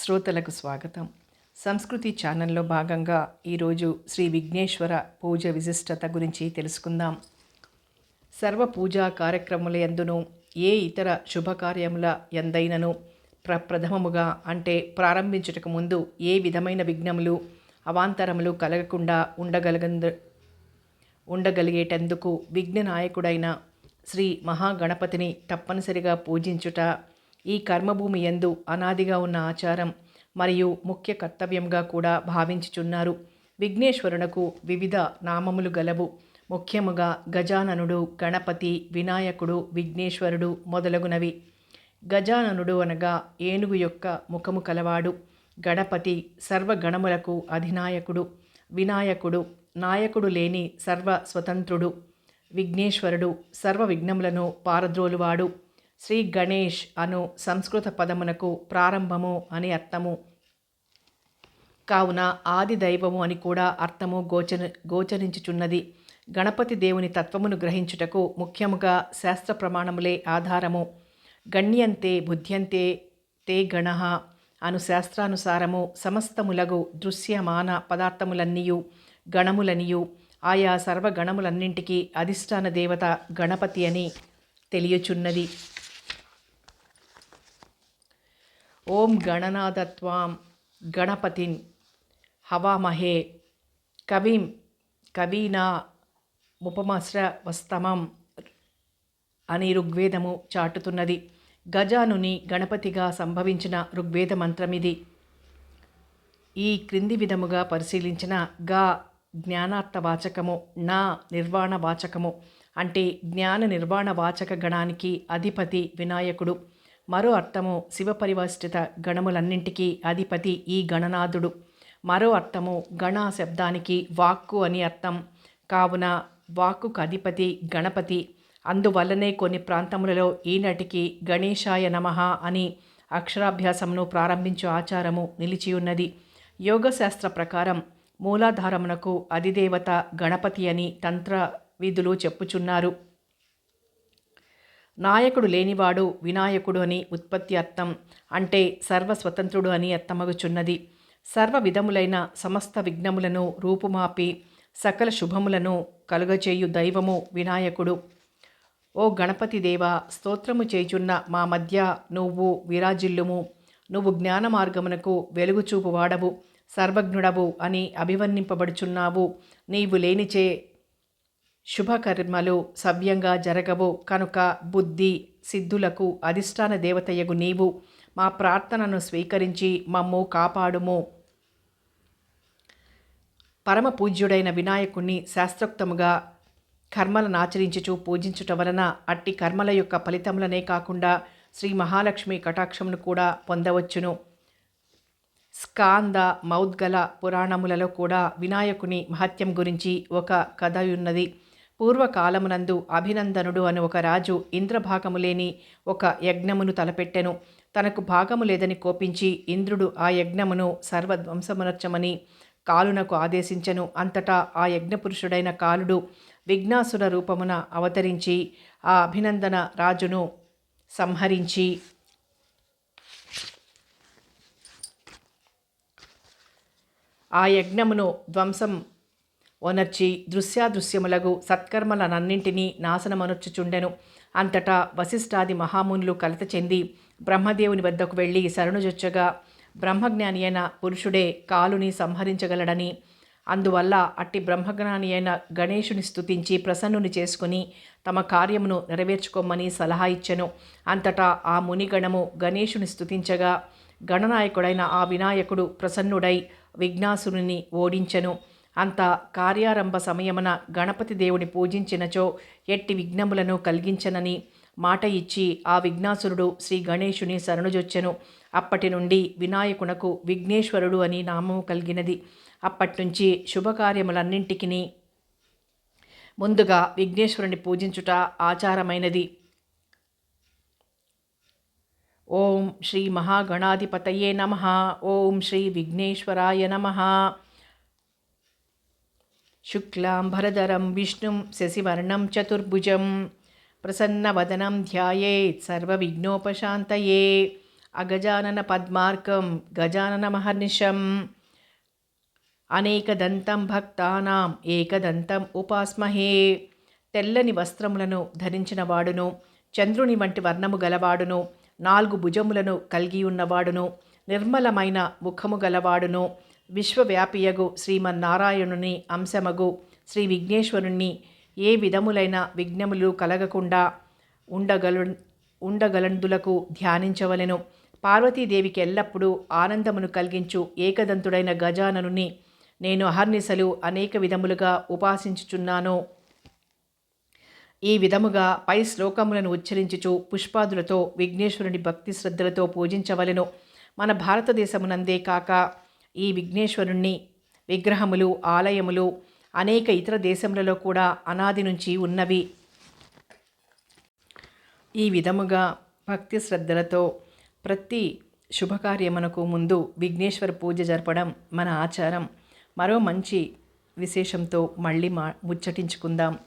శ్రోతలకు స్వాగతం. సంస్కృతి ఛానల్లో భాగంగా ఈరోజు శ్రీ విఘ్నేశ్వర పూజ విశిష్టత గురించి తెలుసుకుందాం. సర్వ పూజా కార్యక్రముల ఎందును ఏ ఇతర శుభకార్యముల ఎందైనను ప్రప్రథమముగా అంటే ప్రారంభించుటకు ముందు ఏ విధమైన విఘ్నములు అవాంతరములు కలగకుండా ఉండగలగందు ఉండగలిగేటందుకు విఘ్న నాయకుడైన శ్రీ మహాగణపతిని తప్పనిసరిగా పూజించుట ఈ కర్మభూమి యందు అనాదిగా ఉన్న ఆచారం మరియు ముఖ్య కర్తవ్యంగా కూడా భావించుచున్నారు. విఘ్నేశ్వరునకు వివిధ నామములు గలవు. ముఖ్యముగా గజాననుడు గణపతి వినాయకుడు విఘ్నేశ్వరుడు మొదలగునవి. గజాననుడు అనగా ఏనుగు యొక్క ముఖము కలవాడు. గణపతి సర్వగణములకు అధినాయకుడు. వినాయకుడు నాయకుడు లేని సర్వ స్వతంత్రుడు విఘ్నేశ్వరుడు సర్వ విఘ్నములను పారద్రోలువాడు. శ్రీ గణేష్ అను సంస్కృత పదమునకు ప్రారంభము అని అర్థము. కావున ఆది దైవము అని కూడా అర్థము గోచర గోచరించుచున్నది. గణపతి దేవుని తత్వమును గ్రహించుటకు ముఖ్యముగా శాస్త్ర ప్రమాణములే ఆధారము. గణ్యంతే బుద్ధ్యంతే తే గణ అను శాస్త్రానుసారము సమస్తములగు దృశ్యమాన పదార్థములన్నీయు గణములనియు ఆయా సర్వగణములన్నింటికీ అధిష్టాన దేవత గణపతి అని తెలియచున్నది. ఓం గణనాథత్వాం గణపతిన్ హవామహే కవిం కవీనా ముపమశ్రవస్తమం అని ఋగ్వేదము చాటుతున్నది. గజానుని గణపతిగా సంభవించిన ఋగ్వేద మంత్రమిది ఈ క్రింది విధముగా పరిశీలించిన గా జ్ఞానార్థ వాచకము నా నిర్వాణ వాచకము అంటే జ్ఞాన నిర్వాణ వాచక గణానికి అధిపతి వినాయకుడు. మరో అర్థము శివపరివర్షిత గణములన్నింటికీ అధిపతి ఈ గణనాథుడు. మరో అర్థము గణ శబ్దానికి వాక్కు అని అర్థం. కావున వాక్కుకు అధిపతి గణపతి. అందువల్లనే కొన్ని ప్రాంతములలో ఈనాటికి గణేశాయ నమః అని అక్షరాభ్యాసమును ప్రారంభించు ఆచారము నిలిచియున్నది. యోగశాస్త్ర ప్రకారం మూలాధారమునకు అధిదేవత గణపతి అని తంత్ర విధులు చెప్పుచున్నారు. నాయకుడు లేనివాడు వినాయకుడు అని ఉత్పత్తి అర్థం అంటే సర్వస్వతంత్రుడు అని అర్థమగుచున్నది. సర్వ విధములైన సమస్త విఘ్నములను రూపుమాపి సకల శుభములను కలుగచేయు దైవము వినాయకుడు. ఓ గణపతి దేవ స్తోత్రము చేయుచున్న మా మధ్య నువ్వు విరాజిల్లుము. నువ్వు జ్ఞాన మార్గమునకు వెలుగుచూపు వాడవు సర్వజ్ఞుడవు అని అభివర్ణింపబడుచున్నావు. నీవు లేనిచే శుభకర్మలు సవ్యంగా జరగవు కనుక బుద్ధి సిద్ధులకు అధిష్టాన దేవతయగు నీవు మా ప్రార్థనను స్వీకరించి మమ్ము కాపాడుము. పరమ పూజ్యుడైన వినాయకుణ్ణి శాస్త్రోక్తముగా కర్మలను ఆచరించుచు పూజించుట వలన అట్టి కర్మల యొక్క ఫలితములనే కాకుండా శ్రీ మహాలక్ష్మి కటాక్షమును కూడా పొందవచ్చును. స్కాంద మౌద్గల పురాణములలో కూడా వినాయకుని మహత్యం గురించి ఒక కథ ఉన్నది. పూర్వకాలమునందు అభినందనుడు అని ఒక రాజు ఇంద్రభాగము లేని ఒక యజ్ఞమును తలపెట్టెను. తనకు భాగము లేదని కోపించి ఇంద్రుడు ఆ యజ్ఞమును సర్వధ్వంసమునర్చమని కాలునకు ఆదేశించెను. అంతటా ఆ యజ్ఞపురుషుడైన కాలుడు విఘ్నాసుర రూపమున అవతరించి ఆ అభినందన రాజును సంహరించి ఆ యజ్ఞమును ధ్వంసం ఒనర్చి దృశ్యాదృశ్యములగు సత్కర్మలనన్నింటినీ నాశనమనొచ్చుచుండెను అంతటా వశిష్ఠాది మహామునులు కలత చెంది బ్రహ్మదేవుని వద్దకు వెళ్ళి శరణుజొచ్చగా బ్రహ్మజ్ఞాని అయిన పురుషుడే కాలుని సంహరించగలడని అందువల్ల అట్టి బ్రహ్మజ్ఞాని అయిన గణేషుని స్థుతించి ప్రసన్నుని చేసుకుని తమ కార్యమును నెరవేర్చుకోమని సలహా ఇచ్చెను. అంతటా ఆ మునిగణము గణేషుని స్తుతించగా గణనాయకుడైన ఆ వినాయకుడు ప్రసన్నుడై విఘ్నాసురుని ఓడించెను. అంత కార్యారంభ సమయమున గణపతి దేవుని పూజించినచో ఎట్టి విఘ్నములను కలిగించనని మాట ఇచ్చి ఆ విఘ్నాసురుడు శ్రీ గణేశుని శరణుజొచ్చెను. అప్పటి నుండి వినాయకునకు విఘ్నేశ్వరుడు అని నామము కలిగినది. అప్పటినుంచి శుభకార్యములన్నింటికి ముందుగా విఘ్నేశ్వరుని పూజించుట ఆచారమైనది. ఓం శ్రీ మహాగణాధిపతయే నమ. ఓం శ్రీ విఘ్నేశ్వరాయ నమ. శుక్లాంబరధరం విష్ణుం శశివర్ణం చతుర్భుజం. ప్రసన్నవదనం ధ్యాయేత్ సర్వవిఘ్నోపశాంతయే. అగజానన పద్మార్కం గజానన మహర్నిశం. అనేకదంతం భక్తానాం ఏకదంతం ఉపాస్మహే. తెల్లని వస్త్రములను ధరించిన వాడును చంద్రుని వంటి వర్ణము గలవాడును నాలుగు భుజములను కలిగి ఉన్నవాడును నిర్మలమైన ముఖము గలవాడును విశ్వవ్యాపియగు శ్రీమన్నారాయణుని అంశమగు శ్రీ విఘ్నేశ్వరుణ్ణి ఏ విధములైన విఘ్నములు కలగకుండా ఉండగలు ఉండగలందులకు ధ్యానించవలెను. పార్వతీదేవికి ఎల్లప్పుడూ ఆనందమును కలిగించు ఏకదంతుడైన గజాననుని నేను అహర్నిశలు అనేక విధములుగా ఉపాసించుచున్నాను. ఈ విధముగా పై శ్లోకములను ఉచ్చరించుచు పుష్పాదులతో విఘ్నేశ్వరుని భక్తి శ్రద్ధలతో పూజించవలెను. మన భారతదేశమునందే కాక ఈ విఘ్నేశ్వరుణ్ణి విగ్రహములు ఆలయములు అనేక ఇతర దేశములలో కూడా అనాది నుంచి ఉన్నవి. ఈ విధముగా భక్తి శ్రద్ధలతో ప్రతి శుభకార్యమునకు ముందు విఘ్నేశ్వర పూజ జరపడం మన ఆచారం. మరో మంచి విశేషంతో మళ్ళీ మా ముచ్చటించుకుందాం.